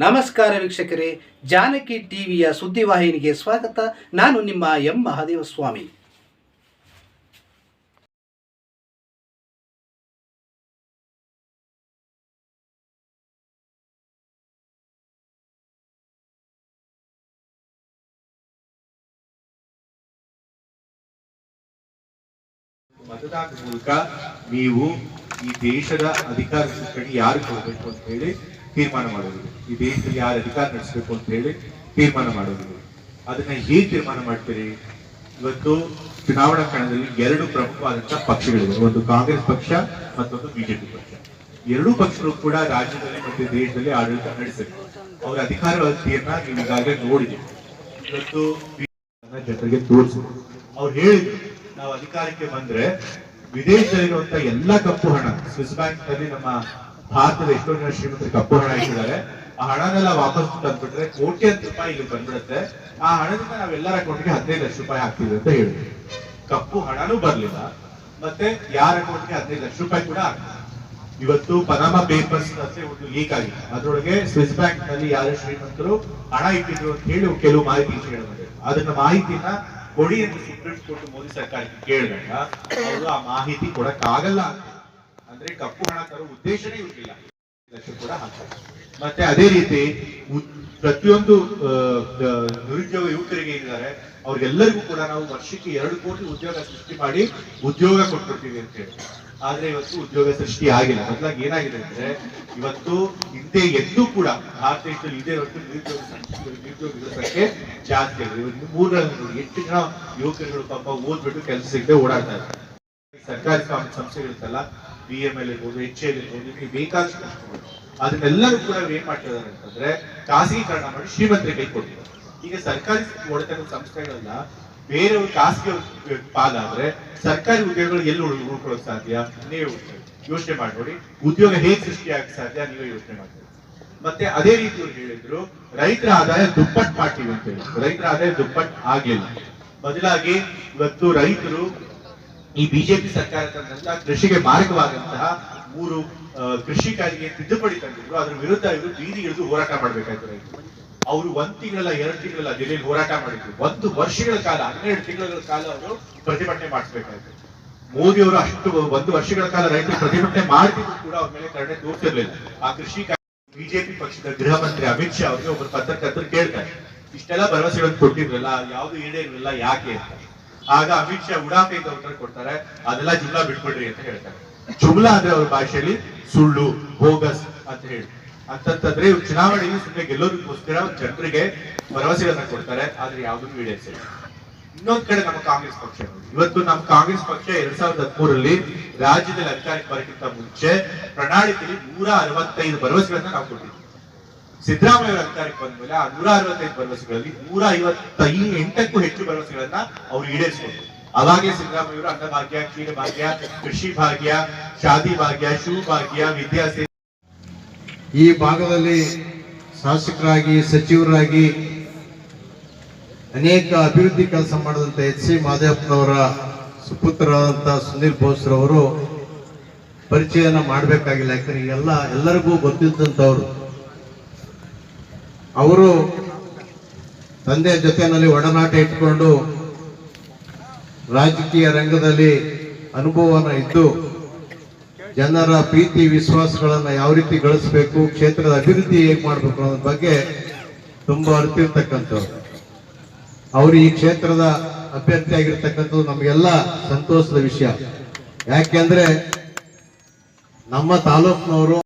ನಮಸ್ಕಾರ ವೀಕ್ಷಕರೇ, ಜಾನಕಿ ಟಿವಿಯ ಸುದ್ದಿವಾಹಿನಿಗೆ ಸ್ವಾಗತ. ನಾನು ನಿಮ್ಮ ಎಂ. ಮಹಾದೇವ ಸ್ವಾಮಿ ಮತದಾನ ಮೂಲಕ ನೀವು ಈ ದೇಶದ ಅಧಿಕಾರ ಯಾರು ಕೊಡಬೇಕು ಅಂತ ಹೇಳಿ ತೀರ್ಮಾನ ಮಾಡೋದು ಈ ದೇಶದಲ್ಲಿ ಯಾರು ಅಧಿಕಾರ ನಡೆಸಬೇಕು ಅಂತ ಹೇಳಿ ತೀರ್ಮಾನ ಮಾಡೋದು ಅದನ್ನ ಹೇಗೆ ತೀರ್ಮಾನ ಮಾಡ್ತೀರಿ? ಇವತ್ತು ಚುನಾವಣಾ ಕಣದಲ್ಲಿ ಎರಡು ಪ್ರಮುಖವಾದಂತಹ ಪಕ್ಷಗಳಿವೆ. ಒಂದು ಕಾಂಗ್ರೆಸ್ ಪಕ್ಷ ಮತ್ತೊಂದು ಬಿಜೆಪಿ ಪಕ್ಷ. ಎರಡೂ ಪಕ್ಷಗಳು ಕೂಡ ರಾಜ್ಯದಲ್ಲಿ ಮತ್ತೆ ದೇಶದಲ್ಲಿ ಆಡಳಿತ ನಡೆಸಬೇಕು ಅವರ ಅಧಿಕಾರ ವ್ಯವಸ್ಥೆಯನ್ನ ನೀವು ಈಗಾಗಲೇ ನೋಡಿದೆ ಇವತ್ತು ಜನರಿಗೆ ತೋರಿಸಿದ್ರು ಅವ್ರು ಹೇಳಿದ್ರು, ನಾವು ಅಧಿಕಾರಕ್ಕೆ ಬಂದ್ರೆ ವಿದೇಶದಲ್ಲಿರುವಂತ ಎಲ್ಲಾ ಕಪ್ಪು ಹಣ ಸ್ವಿಸ್ ಬ್ಯಾಂಕ್ನಲ್ಲಿ ನಮ್ಮ ಭಾರತದ ಎಷ್ಟೋ ಜನ ಶ್ರೀಮಂತರು ಕಪ್ಪು ಹಣ ಇಟ್ಟಿದ್ದಾರೆ ಆ ಹಣನೆಲ್ಲ ವಾಪಸ್ ತಂದ್ಬಿಟ್ರೆ ಕೋಟ್ಯಾಂತರ ರೂಪಾಯಿ ಇಲ್ಲಿ ಬಂದ್ಬಿಡುತ್ತೆ. ಆ ಹಣದಿಂದ ನಾವೆಲ್ಲರ ಅಕೌಂಟ್ಗೆ ಹದಿನೈದು ಲಕ್ಷ ರೂಪಾಯಿ ಹಾಕ್ತೀವಿ ಅಂತ ಹೇಳಿದ್ರು. ಕಪ್ಪು ಹಣನೂ ಬರ್ಲಿಲ್ಲ. ಮತ್ತೆ ಯಾರ ಅಕೌಂಟ್ಗೆ ಹದಿನೈದು ಲಕ್ಷ ರೂಪಾಯಿ ಕೂಡ. ಇವತ್ತು ಪನಾಮ ಪೇಪರ್ಸ್ ಅಂತ ಒಂದು ಲೀಕ್ ಆಗಿದೆ. ಅದರೊಳಗೆ ಸ್ವಿಸ್ ಬ್ಯಾಂಕ್ನಲ್ಲಿ ಯಾರು ಶ್ರೀಮಂತರು ಹಣ ಇಟ್ಟಿದ್ರು ಅಂತ ಹೇಳಿ ಕೆಲವು ಮಾಹಿತಿ ಬಂದಿದೆ ಅದನ್ನ ಮಾಹಿತಿನ ಕೊಡಿ ಅಂತ ಸುಪ್ರೀಂ ಕೋರ್ಟ್ ಮೋದಿ ಸರ್ಕಾರಕ್ಕೆ ಕೇಳಿದಾಗ ಅವರು ಆ ಮಾಹಿತಿ ಕೊಡಕ್ಕಾಗಲ್ಲ ಅಂತ. ಅಂದ್ರೆ ಕಪ್ಪು ಹಣ ತರೋ ಉದ್ದೇಶನೇ ಇರಲಿಲ್ಲ. ಕೂಡ ಹಾಕ್ತಾರೆ ಮತ್ತೆ ಅದೇ ರೀತಿ ಪ್ರತಿಯೊಂದು ನಿರುದ್ಯೋಗ ಯುವಕರಿಗೆ ಏನಿದ್ದಾರೆ, ಅವ್ರಿಗೆಲ್ಲರಿಗೂ ಕೂಡ ನಾವು ವರ್ಷಕ್ಕೆ ಎರಡು ಕೋಟಿ ಉದ್ಯೋಗ ಸೃಷ್ಟಿ ಮಾಡಿ ಉದ್ಯೋಗ ಕೊಟ್ಬಿಡ್ತೀವಿ ಅಂತ ಹೇಳಿ. ಆದ್ರೆ ಇವತ್ತು ಉದ್ಯೋಗ ಸೃಷ್ಟಿ ಆಗಿಲ್ಲ. ಬದಲಾಗಿ ಏನಾಗಿದೆ ಅಂದ್ರೆ, ಇವತ್ತು ಹಿಂದೆ ಎಂದೂ ಕೂಡ ಭಾರತ ದೇಶದಲ್ಲಿ ಇದೇ ಹೊರತು ನಿರುದ್ಯೋಗ ನಿರುದ್ಯೋಗ ಸಂಖ್ಯೆ ಜಾಸ್ತಿ ಆಗಿದೆ ಇವತ್ತು ಎಂಟು ಜನ ಯುವಕರುಗಳು ಪಾಪ ಓದ್ಬಿಟ್ಟು ಕೆಲಸ ಸಿಗದೆ ಓಡಾಡ್ತಾ ಇದ್ದಾರೆ. ಸರ್ಕಾರಿ ಸಂಸ್ಥೆಗಳಿರ್ತಲ್ಲ ಬಿ ಎಂ ಎಲ್ ಇರ್ಬೋದು ಎಚ್ ಎಲ್ ಇರ್ಬೋದು, ನಿಮಗೆ ಬೇಕಾದಷ್ಟು ಕಷ್ಟಗಳು ಅದನ್ನೆಲ್ಲರೂ ಕೂಡ ಏನ್ ಮಾಡ್ತಿದ್ದಾರೆ ಅಂತಂದ್ರೆ ಖಾಸಗೀಕರಣ ಮಾಡಿ ಶ್ರೀಮಂತರಿಗೆ ಕೈ ಕೊಟ್ಟಿದ್ದಾರೆ ಈಗ ಸರ್ಕಾರಿ ಒಡೆತನದ ಸಂಸ್ಥೆಗಳೆಲ್ಲ, ಬೇರೆಯವ್ರ ಖಾಸಗಿ ಪಾಲಾದ್ರೆ ಸರ್ಕಾರಿ ಉದ್ಯೋಗಗಳು ಎಲ್ಲಿ ಉಳ್- ಉಳ್ಕೊಳ್ಳೋಕ್ ಸಾಧ್ಯ? ನೀವು ಯೋಚನೆ ಮಾಡ್ಕೊಡಿ ಉದ್ಯೋಗ ಹೇಗೆ ಸೃಷ್ಟಿಯಾಗಕ್ಕೆ ಸಾಧ್ಯ? ನೀವೇ ಯೋಚನೆ ಮಾಡ್ತೀರಿ ಮತ್ತೆ ಅದೇ ರೀತಿ ಅವ್ರು ಹೇಳಿದ್ರು, ರೈತರ ಆದಾಯ ದುಪ್ಪಟ್ ಮಾಡ್ತೀವಿ ಅಂತ ಹೇಳಿ ರೈತರ ಆದಾಯ ದುಪ್ಪಟ್ ಆಗಿಲ್ಲ. ಬದಲಾಗಿ ಇವತ್ತು ರೈತರು ಈ ಬಿಜೆಪಿ ಸರ್ಕಾರ ತಂದಂತಹ ಕೃಷಿಗೆ ಮಾರಕವಾದಂತಹ ಮೂರು ಕೃಷಿ ಕಾಯ್ದೆಗೆ ತಿದ್ದುಪಡಿ ತಂದಿದ್ರು. ಅದ್ರ ವಿರುದ್ಧ ಇವರು ಬೀದಿಗಿಳಿದು ಹೋರಾಟ ಮಾಡ್ಬೇಕಾಯ್ತು ರೈತರು. ಅವರು ಒಂದ್ ತಿಂಗಳಲ್ಲ ಎರಡು ತಿಂಗಳಲ್ಲ ಜಿಲ್ಲೆಯಲ್ಲಿ ಹೋರಾಟ ಮಾಡಿದ್ರು. ಒಂದು ವರ್ಷಗಳ ಕಾಲ, ಹನ್ನೆರಡು ತಿಂಗಳ ಕಾಲ ಅವರು ಪ್ರತಿಭಟನೆ ಮಾಡಿಸ್ಬೇಕಾಯ್ತು ಮೋದಿ ಅವರು ಅಷ್ಟು ಒಂದು ವರ್ಷಗಳ ಕಾಲ ರೈತರು ಪ್ರತಿಭಟನೆ ಮಾಡ್ತಿದ್ರು ಕೂಡ ಅವ್ರ ಮೇಲೆ ಕರಡೆ ತೋರಿಸಿರ್ಲಿಲ್ಲ ಆ ಕೃಷಿ ಬಿಜೆಪಿ ಪಕ್ಷದ ಗೃಹ ಮಂತ್ರಿ ಅಮಿತ್ ಶಾ ಅವರಿಗೆ ಒಬ್ಬರು ಪತ್ರಕರ್ತರು ಕೇಳ್ತಾರೆ. ಇಷ್ಟೆಲ್ಲ ಭರವಸೆಗಳನ್ನು ಕೊಟ್ಟಿದ್ರಲ್ಲ, ಯಾವ್ದು ಈಡೇರಿಲ್ಲ ಯಾಕೆ ಅಂತ. ಆಗ ಅಮಿತ್ ಶಾ ಉಡಾಫೆಯಿಂದ ಉತ್ತರ ಕೊಡ್ತಾರೆ. ಅದೆಲ್ಲ ಜುಮ್ಲಾ ಬಿಟ್ಬಿಡ್ರಿ ಅಂತ ಹೇಳ್ತಾರೆ. ಜುಮ್ಲಾ ಅಂದ್ರೆ ಅವ್ರ ಭಾಷೆಯಲ್ಲಿ ಸುಳ್ಳು, ಬೋಗಸ್ ಅಂತ ಹೇಳಿ. ಅಂತಂತಂದ್ರೆ ಇವ್ರು ಚುನಾವಣೆಯಲ್ಲಿ ಸುಮ್ಮನೆ ಗೆಲ್ಲೋದಕ್ಕೋಸ್ಕರ ಜನರಿಗೆ ಭರವಸೆಗಳನ್ನ ಕೊಡ್ತಾರೆ. ಆದ್ರೆ ಯಾವ್ದನ್ನು ಈಡೇರಿಸಿಲ್ಲ. ಇನ್ನೊಂದ್ ಕಡೆ ನಮ್ಮ ಕಾಂಗ್ರೆಸ್ ಪಕ್ಷ ಇವತ್ತು ನಮ್ಮ ಕಾಂಗ್ರೆಸ್ ಪಕ್ಷ ಎರಡ್ ಸಾವಿರದ ಹದಿಮೂರರಲ್ಲಿ ರಾಜ್ಯದಲ್ಲಿ ಅಧಿಕಾರಕ್ಕೆ ಬರಕ್ಕಿಂತ ಮುಂಚೆ ಪ್ರಣಾಳಿಕೆಯಲ್ಲಿ ನೂರ ಅರವತ್ತೈದು ಭರವಸೆಗಳನ್ನ ನಾವು ಕೊಟ್ಟಿದ್ವಿ. ಸಿದ್ದರಾಮಯ್ಯ ಅಧಿಕಾರಕ್ಕೆ ಬಂದ ಮೇಲೆ ಆ ನೂರ ಅರವತ್ತೈದು ಭರವಸೆಗಳಲ್ಲಿ ನೂರ ಐವತ್ತ ಎಂಟಕ್ಕೂ ಹೆಚ್ಚು ಭರವಸೆಗಳನ್ನ ಅವ್ರು ಈಡೇರಿಸಿಕೊಂಡ್ರು. ಅವಾಗೆ ಸಿದ್ದರಾಮಯ್ಯ ಅವರು ಅನ್ನಭಾಗ್ಯ ಕ್ಷೀರ ಭಾಗ್ಯ, ಕೃಷಿ ಭಾಗ್ಯ, ಶಾದಿ ಭಾಗ್ಯ ಶಿವ ಭಾಗ್ಯ ಈ ಭಾಗದಲ್ಲಿ ಶಾಸಕರಾಗಿ, ಸಚಿವರಾಗಿ ಅನೇಕ ಅಭಿವೃದ್ಧಿ ಕೆಲಸ ಮಾಡಿದಂಥ ಎಚ್ ಸಿ ಮಾದೇವಪ್ಪನವರ ಸುಪುತ್ರರಾದಂಥ ಸುನೀಲ್ ಬೋಸ್ರವರು ಪರಿಚಯನ ಮಾಡಬೇಕಾಗಿಲ್ಲ. ಯಾಕಂದ್ರೆ ಎಲ್ಲ ಎಲ್ಲರಿಗೂ ಗೊತ್ತಿದ್ದಂಥವ್ರು. ಅವರು ತಂದೆಯ ಜೊತೆಯಲ್ಲಿ ಒಡನಾಟ ಇಟ್ಕೊಂಡು ರಾಜಕೀಯ ರಂಗದಲ್ಲಿ ಅನುಭವನ ಇದ್ದು ಜನರ ಪ್ರೀತಿ, ವಿಶ್ವಾಸಗಳನ್ನು ಯಾವ ರೀತಿ ಗಳಿಸಬೇಕು, ಕ್ಷೇತ್ರದ ಅಭಿವೃದ್ಧಿ ಹೇಗೆ ಮಾಡಬೇಕು ಅನ್ನೋದ್ರ ಬಗ್ಗೆ ತುಂಬ ಅರ್ತಿರ್ತಕ್ಕಂಥವ್ರು. ಅವರು ಈ ಕ್ಷೇತ್ರದ ಅಭ್ಯರ್ಥಿ ಆಗಿರ್ತಕ್ಕಂಥದ್ದು ನಮಗೆಲ್ಲ ಸಂತೋಷದ ವಿಷಯ. ಯಾಕೆಂದ್ರೆ ನಮ್ಮ ತಾಲೂಕಿನವರು